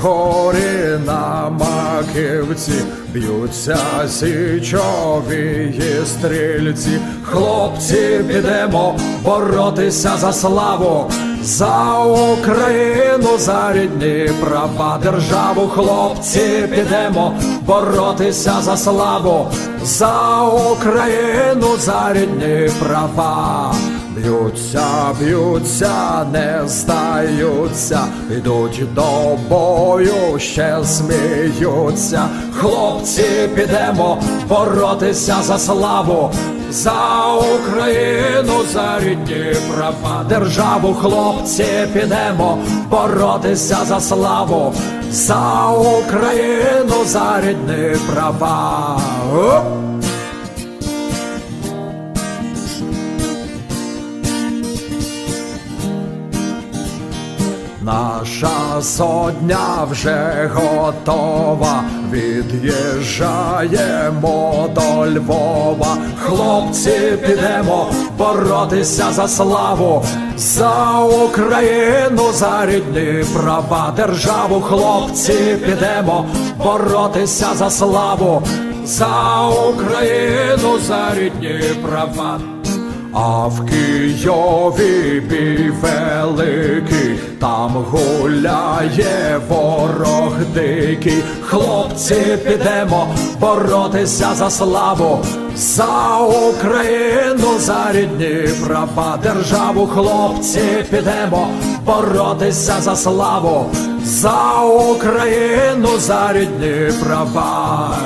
горі на маківці б'ються січові стрільці. Хлопці, підемо боротися за славу, за Україну, за рідні права державу. Хлопці, підемо боротися за славу, за Україну, за рідні права. Б'ються, б'ються, не здаються, йдуть до бою, ще сміються. Хлопці, підемо боротися за славу, за Україну, за рідні права, державу, хлопці, підемо боротися за славу, за Україну, за рідні права. Наша сотня вже готова, від'їжджаємо до Львова. Хлопці, підемо боротися за славу, за Україну, за рідні права, державу. Хлопці, підемо боротися за славу, за Україну, за рідні права. А в Києві бій великий, там гуляє ворог дикий. Хлопці, підемо боротися за славу, за Україну, за рідні права, державу. Хлопці, підемо боротися за славу, за Україну, за рідні права.